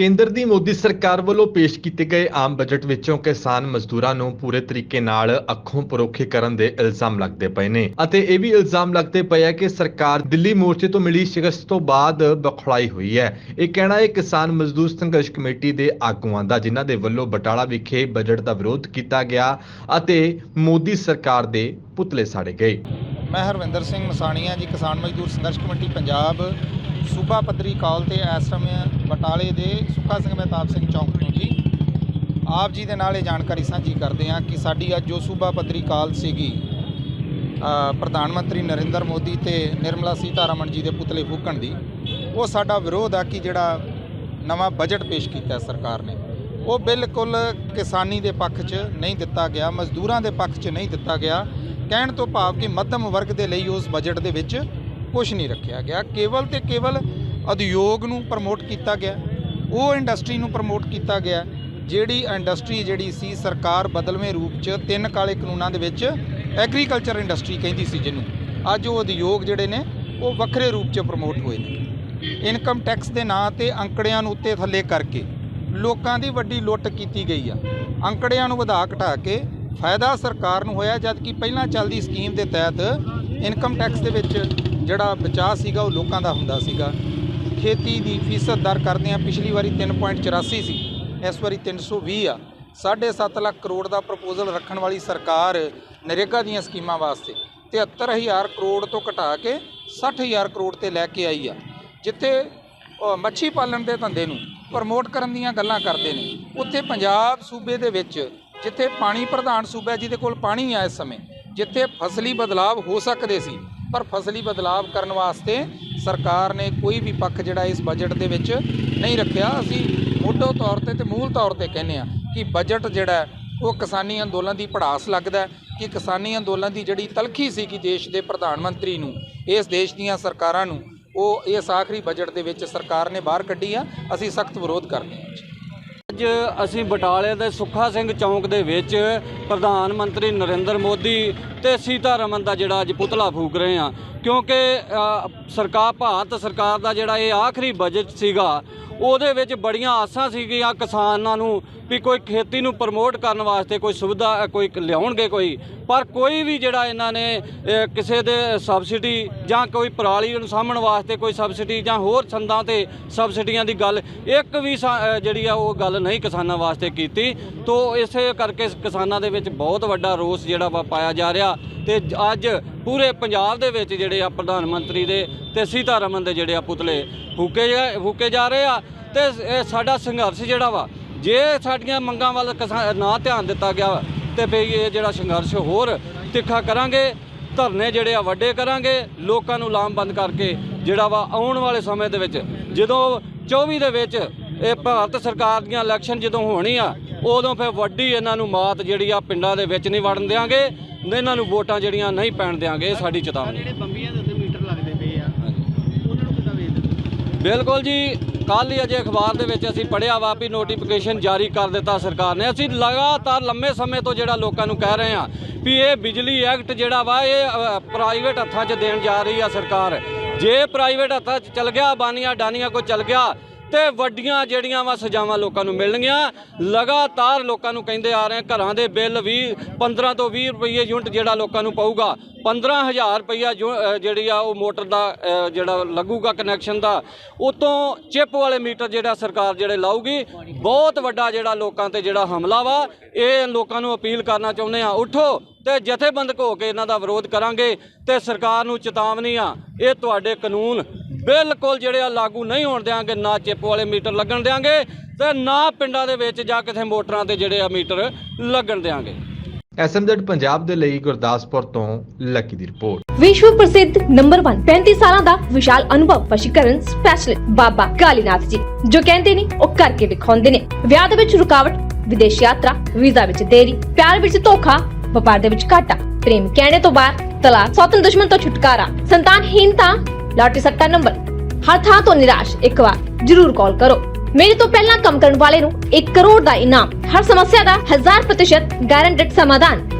ਕੇਂਦਰ ਦੀ ਮੋਦੀ ਸਰਕਾਰ ਵੱਲੋਂ ਪੇਸ਼ ਕੀਤੇ ਗਏ ਆਮ ਬਜਟ ਵਿੱਚੋਂ ਕਿਸਾਨ ਮਜ਼ਦੂਰਾਂ ਨੂੰ ਪੂਰੇ ਤਰੀਕੇ ਨਾਲ ਅੱਖੋਂ ਪਰੋਖੇ ਕਰਨ ਦੇ ਇਲਜ਼ਾਮ ਲੱਗਦੇ ਪਏ ਨੇ। ਅਤੇ ਇਹ ਵੀ ਇਲਜ਼ਾਮ ਲੱਗਦੇ ਪਏ ਹੈ ਕਿ ਸਰਕਾਰ ਦਿੱਲੀ ਮੋਰਚੇ ਤੋਂ ਮਿਲੀ ਸ਼ਿਕਸਤ ਤੋਂ ਬਾਅਦ ਬਖਲਾਈ ਹੋਈ ਹੈ। ਇਹ ਕਹਿਣਾ ਹੈ ਕਿਸਾਨ ਮਜ਼ਦੂਰ ਸੰਘਰਸ਼ ਕਮੇਟੀ ਦੇ ਆਗੂਆਂ ਦਾ, ਜਿਨ੍ਹਾਂ ਦੇ ਵੱਲੋਂ ਬਟਾਲਾ ਵਿਖੇ ਬਜਟ ਦਾ ਵਿਰੋਧ ਕੀਤਾ ਗਿਆ ਅਤੇ ਮੋਦੀ ਸਰਕਾਰ ਦੇ ਪੁਤਲੇ ਸਾੜੇ ਗਏ। ਮੈਂ ਹਰਵਿੰਦਰ ਸਿੰਘ ਮਸਾਣੀਆ ਜੀ, ਕਿਸਾਨ ਮਜ਼ਦੂਰ ਸੰਘਰਸ਼ ਕਮੇਟੀ, ਪੰਜਾਬ। ਸੂਬਾ ਪੱਧਰੀ ਕਾਲ ਤੇ ਇਸ ਸਮੇਂ ਬਟਾਲੇ ਦੇ ਸੁੱਖਾ ਸਿੰਘ ਮਹਿਤਾਬ ਸਿੰਘ ਚੌਂਕ ਤੋਂ ਜੀ। ਆਪ ਜੀ ਦੇ ਨਾਲ ਇਹ ਜਾਣਕਾਰੀ ਸਾਂਝੀ ਕਰਦੇ ਹਾਂ ਕਿ ਸਾਡੀ ਅੱਜ ਜੋ ਸੂਬਾ ਪੱਧਰੀ ਕਾਲ ਸੀਗੀ ਪ੍ਰਧਾਨ ਮੰਤਰੀ ਨਰਿੰਦਰ ਮੋਦੀ ਤੇ ਨਿਰਮਲਾ ਸੀਤਾਰਮਨ ਜੀ ਦੇ ਪੁਤਲੇ ਫੂਕਣ ਦੀ, ਉਹ ਸਾਡਾ ਵਿਰੋਧ ਆ ਕਿ ਜਿਹੜਾ ਨਵਾਂ ਬਜਟ ਪੇਸ਼ ਕੀਤਾ ਸਰਕਾਰ ਨੇ। ਉਹ ਬਿਲਕੁਲ ਕਿਸਾਨੀ ਦੇ ਪੱਖ 'ਚ ਨਹੀਂ ਦਿੱਤਾ ਗਿਆ, ਮਜ਼ਦੂਰਾਂ ਦੇ ਪੱਖ 'ਚ ਨਹੀਂ ਦਿੱਤਾ ਗਿਆ। ਕਹਿਣ ਤੋਂ ਭਾਵ ਕਿ ਮੱਧਮ ਵਰਗ ਦੇ ਲਈ ਉਸ ਬਜਟ ਦੇ ਵਿੱਚ ਕੁਝ ਨਹੀਂ ਰੱਖਿਆ ਗਿਆ। ਕੇਵਲ ਤੇ ਕੇਵਲ ਉਦਯੋਗ ਨੂੰ ਪ੍ਰਮੋਟ ਕੀਤਾ ਗਿਆ। ਉਹ ਇੰਡਸਟਰੀ ਨੂੰ ਪ੍ਰਮੋਟ ਕੀਤਾ ਗਿਆ, ਜਿਹੜੀ ਇੰਡਸਟਰੀ ਜਿਹੜੀ ਸੀ ਸਰਕਾਰ ਬਦਲਵੇਂ ਰੂਪ 'ਚ ਤਿੰਨ ਕਾਲੇ ਕਾਨੂੰਨਾਂ ਦੇ ਵਿੱਚ ਐਗਰੀਕਲਚਰ ਇੰਡਸਟਰੀ ਕਹਿੰਦੀ ਸੀ ਜਿਹਨੂੰ। ਅੱਜ ਉਹ ਉਦਯੋਗ ਜਿਹੜੇ ਨੇ, ਉਹ ਵੱਖਰੇ ਰੂਪ 'ਚ ਪ੍ਰਮੋਟ ਹੋਏ ਨੇ। ਇਨਕਮ ਟੈਕਸ ਦੇ ਨਾਂ ਤੇ ਅੰਕੜਿਆਂ ਨੂੰ ਉੱਤੇ ਥੱਲੇ ਕਰਕੇ ਲੋਕਾਂ ਦੀ ਵੱਡੀ ਲੁੱਟ ਕੀਤੀ ਗਈ ਆ। ਅੰਕੜਿਆਂ ਨੂੰ ਵਧਾ ਘਟਾ ਕੇ ਫਾਇਦਾ ਸਰਕਾਰ ਨੂੰ ਹੋਇਆ ਜਦ ਕਿ ਪਹਿਲਾਂ ਚੱਲਦੀ ਸਕੀਮ ਦੇ ਤਹਿਤ ਇਨਕਮ ਟੈਕਸ ਦੇ ਵਿੱਚ ਜਿਹੜਾ ਬਚਾਅ ਸੀਗਾ ਉਹ ਲੋਕਾਂ ਦਾ ਹੁੰਦਾ ਸੀਗਾ। ਖੇਤੀ ਦੀ ਫੀਸਦ ਦਰ ਕਰਦੇ ਆ ਪਿਛਲੀ ਵਾਰੀ 3.84 ਸੀ, ਇਸ ਵਾਰੀ 320 ਆ। 7.5 ਲੱਖ ਕਰੋੜ ਦਾ ਪ੍ਰਪੋਜ਼ਲ ਰੱਖਣ ਵਾਲੀ ਸਰਕਾਰ ਨਰੇਗਾ ਦੀਆਂ ਸਕੀਮਾਂ ਵਾਸਤੇ 73000 ਕਰੋੜ ਤੋਂ ਘਟਾ ਕੇ 60000 ਕਰੋੜ ਤੇ ਲੈ ਕੇ ਆਈ ਆ। ਜਿੱਥੇ ਮੱਛੀ ਪਾਲਣ ਦੇ ਧੰਦੇ ਨੂੰ ਪ੍ਰਮੋਟ ਕਰਨ ਦੀਆਂ ਗੱਲਾਂ ਕਰਦੇ ਨੇ। ਉੱਥੇ ਪੰਜਾਬ ਸੂਬੇ ਦੇ ਵਿੱਚ ਜਿੱਥੇ ਪਾਣੀ ਪ੍ਰਧਾਨ ਸੂਬਾ ਜਿਹਦੇ ਕੋਲ ਪਾਣੀ ਆ ਇਸ ਸਮੇਂ, ਜਿੱਥੇ ਫਸਲੀ ਬਦਲਾਵ ਹੋ ਸਕਦੇ ਸੀ ਪਰ ਫਸਲੀ ਬਦਲਾਵ ਕਰਨ ਵਾਸਤੇ ਸਰਕਾਰ ਨੇ ਕੋਈ ਵੀ ਪੱਖ ਜਿਹੜਾ ਇਸ ਬਜਟ ਦੇ ਵਿੱਚ ਨਹੀਂ ਰੱਖਿਆ। ਅਸੀਂ ਮੋਢੋ ਤੌਰ ਤੇ ਤੇ ਮੂਲ ਤੌਰ ਤੇ ਕਹਿੰਦੇ ਆ ਕਿ ਬਜਟ ਜਿਹੜਾ ਉਹ ਕਿਸਾਨੀ ਅੰਦੋਲਨ ਦੀ ਪੜਾਸ ਲੱਗਦਾ ਕਿ ਕਿਸਾਨੀ ਅੰਦੋਲਨ ਦੀ ਜਿਹੜੀ ਤਲਖੀ ਸੀ ਕਿ ਦੇਸ਼ ਦੇ ਪ੍ਰਧਾਨ ਮੰਤਰੀ ਨੂੰ, ਇਸ ਦੇਸ਼ ਦੀਆਂ ਸਰਕਾਰਾਂ ਨੂੰ, ਉਹ ਇਸ ਆਖਰੀ ਬਜਟ ਦੇ ਵਿੱਚ ਸਰਕਾਰ ਨੇ ਬਾਹਰ ਕੱਢੀ ਆ। ਅਸੀਂ ਸਖਤ ਵਿਰੋਧ ਕਰਦੇ ਹਾਂ ਜੀ। ਅੱਜ ਅਸੀਂ ਬਟਾਲੇ ਦੇ ਸੁੱਖਾ ਸਿੰਘ ਚੌਂਕ ਦੇ ਵਿੱਚ ਪ੍ਰਧਾਨ ਮੰਤਰੀ ਨਰਿੰਦਰ ਮੋਦੀ ਤੇ ਸੀਤਾਰਮਨ ਦਾ ਜਿਹੜਾ ਅੱਜ ਪੁਤਲਾ ਫੂਕ ਰਹੇ ਆ ਕਿਉਂਕਿ ਸਰਕਾਰ, ਭਾਰਤ ਸਰਕਾਰ ਦਾ ਜਿਹੜਾ ਇਹ ਆਖਰੀ ਬਜਟ ਸੀਗਾ ਉਹਦੇ ਵਿੱਚ ਬੜੀਆਂ ਆਸਾਂ ਸੀਗੀਆਂ ਕਿਸਾਨਾਂ ਨੂੰ ਵੀ ਕੋਈ ਖੇਤੀ ਨੂੰ ਪ੍ਰਮੋਟ ਕਰਨ ਵਾਸਤੇ ਕੋਈ ਸੁਵਿਧਾ, ਕੋਈ ਲਿਆਉਣਗੇ ਕੋਈ। ਪਰ ਕੋਈ ਵੀ ਜਿਹੜਾ ਇਹਨਾਂ ਨੇ ਕਿਸੇ ਦੇ ਸਬਸਿਡੀ ਜਾਂ ਕੋਈ ਪਰਾਲੀ ਨੂੰ ਸਾਂਭਣ ਵਾਸਤੇ ਕੋਈ ਸਬਸਿਡੀ ਜਾਂ ਹੋਰ ਸੰਦਾਂ ਤੇ ਸਬਸਿਡੀਆਂ ਦੀ ਗੱਲ, ਇੱਕ ਵੀ ਸਾ- ਜਿਹੜੀ ਆ ਉਹ ਗੱਲ ਨਹੀਂ ਕਿਸਾਨਾਂ ਵਾਸਤੇ ਕੀਤੀ। ਤੋਂ ਇਸੇ ਕਰਕੇ ਕਿਸਾਨਾਂ ਦੇ ਵਿੱਚ ਬਹੁਤ ਵੱਡਾ ਰੋਸ ਜਿਹੜਾ ਵਾ ਪਾਇਆ ਜਾ ਰਿਹਾ। ਤੇ ਅੱਜ ਪੂਰੇ ਪੰਜਾਬ ਦੇ ਵਿੱਚ ਜਿਹੜੇ ਆ ਪ੍ਰਧਾਨ ਮੰਤਰੀ ਦੇ ਤੇ ਸੀਤਾਰਮਨ ਦੇ ਜਿਹੜੇ ਆ ਪੁਤਲੇ ਫੂਕੇ ਜਾ- ਫੂਕੇ ਜਾ ਰਹੇ ਆ ਤੇ ਇਹ ਸਾਡਾ ਸੰਘਰਸ਼ ਜਿਹੜਾ ਵਾ, ਜੇ ਸਾਡੀਆਂ ਮੰਗਾਂ ਵੱਲ ਕਿਸਾ- ਨਾ ਧਿਆਨ ਦਿੱਤਾ ਗਿਆ ਤੇ ਫੇ ਇਹ ਜਿਹੜਾ ਸੰਘਰਸ਼ ਹੋਰ ਤਿੱਖਾ ਕਰਾਂਗੇ, ਧਰਨੇ ਜਿਹੜੇ ਆ ਵੱਡੇ ਕਰਾਂਗੇ, ਲੋਕਾਂ ਨੂੰ ਲਾਮਬੰਦ ਕਰਕੇ ਜਿਹੜਾ ਵਾ ਆਉਣ ਵਾਲੇ ਸਮੇਂ ਦੇ ਵਿੱਚ ਜਦੋਂ 24 ਦੇ ਵਿੱਚ ਇਹ ਭਾਰਤ ਸਰਕਾਰ ਦੀਆਂ ਇਲੈਕਸ਼ਨ ਜਦੋਂ ਹੋਣੀ ਆ ਉਦੋਂ ਫਿਰ ਵੱਡੀ ਇਹਨਾਂ ਨੂੰ ਮਾਤ ਜਿਹੜੀ ਆ ਪਿੰਡਾਂ ਦੇ ਵਿੱਚ ਨਹੀਂ ਵੜਨ ਦਿਆਂਗੇ ਇਹਨਾਂ ਨੂੰ ਵੋਟਾਂ ਜਿਹੜੀਆਂ ਨਹੀਂ ਪੈਣ ਇਹ ਸਾਡੀ ਚੇਤਾਵਨੀ ਜਿਹੜੇ ਬੰਬੀਆਂ ਦੇ ਉੱਤੇ ਮੀਟਰ ਲੱਗਦੇ ਪਏ ਆ ਉਹਨਾਂ ਨੂੰ ਕਿੱਦਾਂ ਵੇਚਦੇ ਬਿਲਕੁਲ ਜੀ ਕੱਲ੍ਹ ਹੀ ਅਜੇ ਅਖਬਾਰ ਦੇ ਵਿੱਚ ਅਸੀਂ ਪੜ੍ਹਿਆ ਵਾ ਵੀ ਨੋਟੀਫਿਕੇਸ਼ਨ ਜਾਰੀ ਕਰ ਦਿੱਤਾ ਸਰਕਾਰ ਨੇ। ਅਸੀਂ ਲਗਾਤਾਰ ਲੰਮੇ ਸਮੇਂ ਤੋਂ ਜਿਹੜਾ ਲੋਕਾਂ ਨੂੰ ਕਹਿ ਰਹੇ ਹਾਂ ਵੀ ਇਹ ਬਿਜਲੀ ਐਕਟ ਜਿਹੜਾ ਵਾ ਇਹ ਪ੍ਰਾਈਵੇਟ ਹੱਥਾਂ 'ਚ ਦੇਣ ਜਾ ਰਹੀ ਆ ਸਰਕਾਰ। ਜੇ ਪ੍ਰਾਈਵੇਟ ਹੱਥਾਂ 'ਚ ਚਲ ਗਿਆ ਬਾਨੀਆਂ ਡਾਨੀਆਂ ਕੋ ਚਲ ਗਿਆ ਤੇ ਵੱਡੀਆਂ ਜਿਹੜੀਆਂ ਵਾ ਸਜ਼ਾਵਾਂ ਲੋਕਾਂ ਨੂੰ ਮਿਲਣਗੀਆਂ। ਲਗਾਤਾਰ ਲੋਕਾਂ ਨੂੰ ਕਹਿੰਦੇ ਆ ਰਹੇ ਘਰਾਂ ਦੇ ਬਿੱਲ 20 15 ਤੋਂ 20 ਰੁਪਏ ਯੂਨਿਟ ਜਿਹੜਾ ਲੋਕਾਂ ਨੂੰ ਪਊਗਾ। 15000 ਰੁਪਈਆ ਜੋ ਜਿਹੜੀ ਆ ਉਹ ਮੋਟਰ ਦਾ ਜਿਹੜਾ ਲੱਗੂਗਾ ਕਨੈਕਸ਼ਨ ਦਾ। ਉਤੋਂ ਚਿਪ ਵਾਲੇ ਮੀਟਰ ਜਿਹੜਾ ਸਰਕਾਰ ਜਿਹੜੇ ਲਾਊਗੀ, ਬਹੁਤ ਵੱਡਾ ਜਿਹੜਾ ਲੋਕਾਂ ਤੇ ਜਿਹੜਾ ਹਮਲਾ ਵਾ, ਇਹ ਲੋਕਾਂ ਨੂੰ ਅਪੀਲ ਕਰਨਾ ਚਾਹੁੰਦੇ ਆ, ਉਠੋ ਤੇ ਜਥੇਬੰਦਕ ਹੋ ਕੇ ਇਹਨਾਂ ਦਾ ਵਿਰੋਧ ਕਰਾਂਗੇ ਤੇ ਸਰਕਾਰ ਨੂੰ ਚੇਤਾਵਨੀ ਆ, ਇਹ ਤੁਹਾਡੇ ਕਾਨੂੰਨ ਬਿਲਕੁਲ ਜਿਹੜੇ ਆ ਲਾਗੂ ਨਹੀਂ ਹੋਣ ਦਿਆਂਗੇ ਨਾ ਚਿਪ ਵਾਲੇ ਮੀਟਰ ਲੱਗਣ ਦਿਆਂਗੇ ਤੇ ਨਾ ਪਿੰਡਾਂ ਦੇ ਵਿੱਚ ਜਾਂ ਕਿਸੇ ਮੋਟਰਾਂ ਤੇ ਜਿਹੜੇ ਆ ਮੀਟਰ ਲੱਗਣ ਦਿਆਂਗੇ। ਐਸਐਮਜ਼ੈਡ ਪੰਜਾਬ ਦੇ ਲਈ ਗੁਰਦਾਸਪੁਰ ਤੋਂ ਲੱਕੀ ਦੀ ਰਿਪੋਰਟ। ਵਿਸ਼ਵ ਪ੍ਰਸਿੱਧ ਨੰਬਰ 1 35 ਸਾਲਾਂ ਦਾ ਵਿਸ਼ਾਲ ਅਨੁਭਵ ਵਸ਼ੀਕਰਨ ਸਪੈਸ਼ਲਿਸਟ ਬਾਬਾ ਕਾਲੀਨਾਥ ਜੀ ਜੋ ਕਹਿੰਦੇ ਨੇ ਉਹ ਕਰਕੇ ਵਿਖਾਉਂਦੇ ਨੇ। ਵਿਆਹ ਦੇ ਵਿੱਚ ਰੁਕਾਵਟ ਵਿਦੇਸ਼ ਯਾਤਰਾ ਵੀਜ਼ਾ ਵਿੱਚ ਦੇਰੀ ਪਿਆਰ ਵਿੱਚ ਧੋਖਾ ਵਪਾਰ ਦੇ ਵਿੱਚ ਘਾਟਾ ਪ੍ਰੇਮ ਕਹਿਣੇ ਤੋਂ ਬਾਅਦ ਤਲਾਕ ਸੌਤਨ ਦੁਸ਼ਮਣ ਤੋਂ ਛੁਟਕਾਰਾ ਸੰਤਾਨਹੀਨਤਾ ਲਾਟਰੀ ਸੱਟਾ ਨੰਬਰ। ਹਰ ਥਾਂ ਤੋਂ ਨਿਰਾਸ਼, ਇੱਕ ਵਾਰ ਜ਼ਰੂਰ ਕਾਲ ਕਰੋ। ਮੇਰੇ ਤੋਂ ਪਹਿਲਾਂ ਕੰਮ ਕਰਨ ਵਾਲੇ ਨੂੰ 1 ਕਰੋੜ ਦਾ ਇਨਾਮ। ਹਰ ਸਮੱਸਿਆ ਦਾ 1000% ਗਾਰੰਟਡ ਸਮਾਧਾਨ।